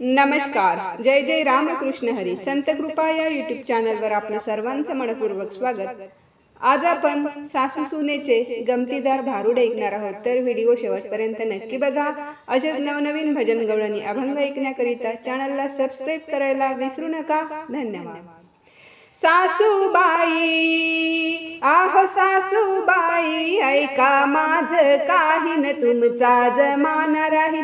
नमस्कार. जय जय रामकृष्ण हरी. संत कृपा या युट्यूब चॅनलवर आपलं सर्वांचं मनपूर्वक स्वागत. आज आपण सासू सुनेचे गमतीदार भारूड ऐकणार आहोत. तर व्हिडिओ शेवटपर्यंत नक्की बघा. असेच नवनवीन भजन गवळणी अभंग ऐकण्याकरिता चॅनलला सबस्क्राईब करायला विसरू नका. धन्यवाद. सासूबाई आहो सासूबाई ऐका माझ काही न तुमचा जमाना राहिला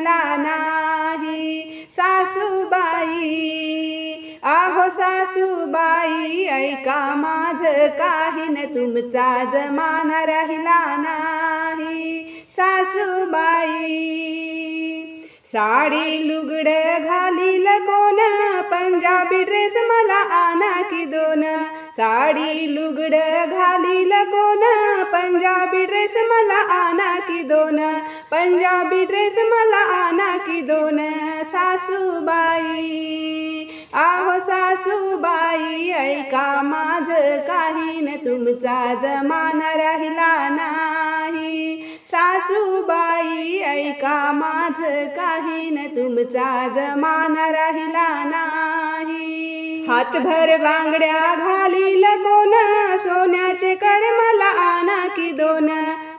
सासूबाई ऐका माझ काही न तुमचा जमाना राहिला नाही. सासूबाई. साडी लुगड घालील कोण? पंजाबी ड्रेस मला आणा की दोन. साडी लुगड घालील कोण? पंजाबी ड्रेस मला आणा की दोन. पंजाबी ड्रेस मला आणा की दोन. सासूबाई आहो सासूबाई ऐका माझ काही न तुमचा जमाना राहिला ना. सासूबाई ऐका माझ काही न तुमचा जमाना राहिला नाही. हातभर बांगड्या घालील कोण? सोन्याचे कडे मला आणा की दोन.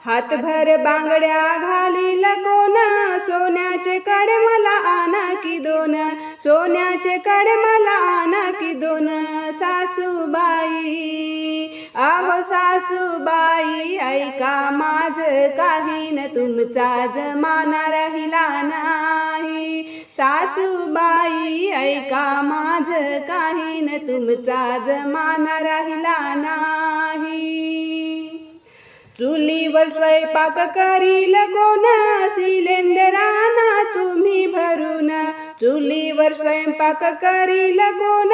हातभर बांगड्या घालील कोण? सोन्याचे कडे मला आणा की दोन. सोन्याचे कडे मला आणा की दोन सासूबाई. आहो सासूबाई ऐका माझ काही न तुमचा जमाना राहिला नाही. सासूबाई ऐका माझ काही न तुमचा जमाना राहिला नाही. चुलीवर स्वयंपाक करील कोण? सिलेंडराना तुम्ही भरून. चुलीवर स्वयंपाक करील कोण?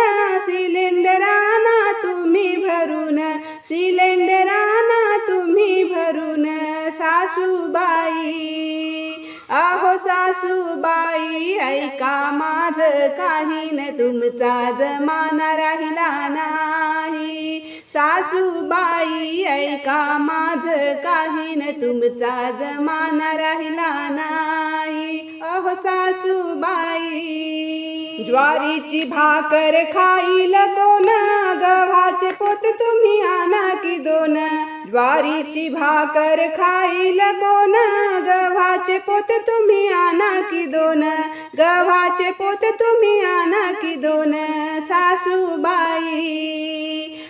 हो सासूबाई ऐका माझ काही न तुमचा जमाना राहिला नाही. सासूबाई ऐका माझ काही न तुमचा जमाना राहिला नाही. अहो सासूबाई ज्वारीची भाकर खाईल कोण? गव्हाचे पोत तुम्ही आणा की दोन. ज्वारीची भाकर खाईल कोण? गव्हाचे पोत तुम्ही आणा की दोन. गव्हाचे पोत तुम्ही आणा की दोन. सासूबाई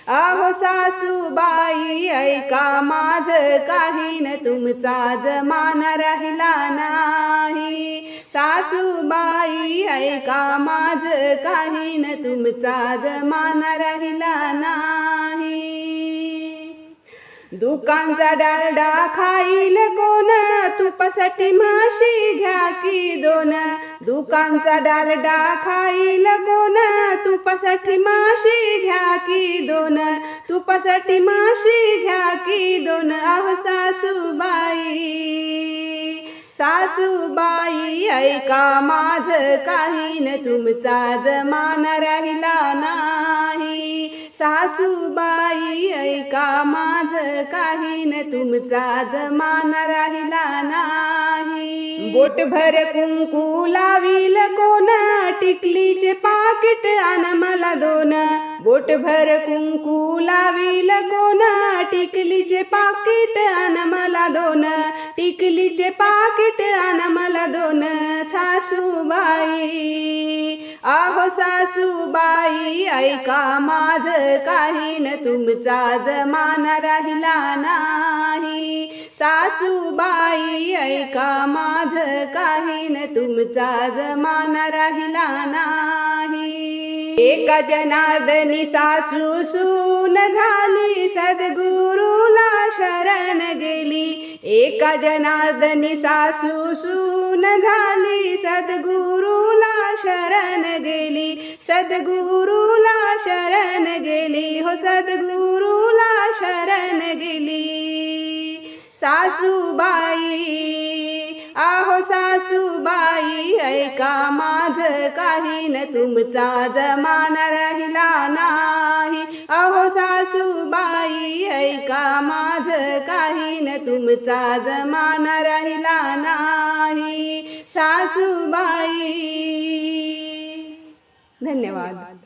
अहो सासूबाई ऐका माझ काही न तुमचा जमाना राहिला नाही. सासूबाई ऐका माझ काही न तुमचा जमाना राहिला नाही. दुकानचा डालडा खाईल कोण? तुपासाठी माशी घ्या की दोन? दुकानचा डालडा खाईल कोण? तुपासाठी माशी घ्या की दोन? तुपासाठी माशी घ्या की दोन? आह सासूबाई सासूबाई ऐका माझ काही न तुमचा जमाना राहिला नाही. सासूबाई ऐका माझ काही न तुमचा जमाना राहिला नाही. बोटभर कुंकू लावील कोण टिकलीचे पाकिट आण मला दोन. बोटभर कुंकू लावील कोण टिकलीचे पाकिट आण मला दोन. टिकलीचे पाकिट आण मला दोन सासूबाई. आहो सासूबाई ऐका माझ काही न तुमचा जमाना राहिला नाही. सासूबाई ऐका माझ काही न तुमचा जमाना राहिला नाही. एका जनार्दनी सासू सून झाली सद्गुरुला. शरण गेली. एका जनार्दनी सासू सून झाली सद्गुरुला शरण गेली. सद्गुरूला शरण गेली. हो सद्गुरूला शरण गेली. सासूबाई आहो सासूबाई ऐका माझ काही न तुमचा जमाना राहिला ना. नाही. अहो सासूबाई ऐका माझ काही न तुमचा जमाना राहिला नाही. सासूबाई. धन्यवाद.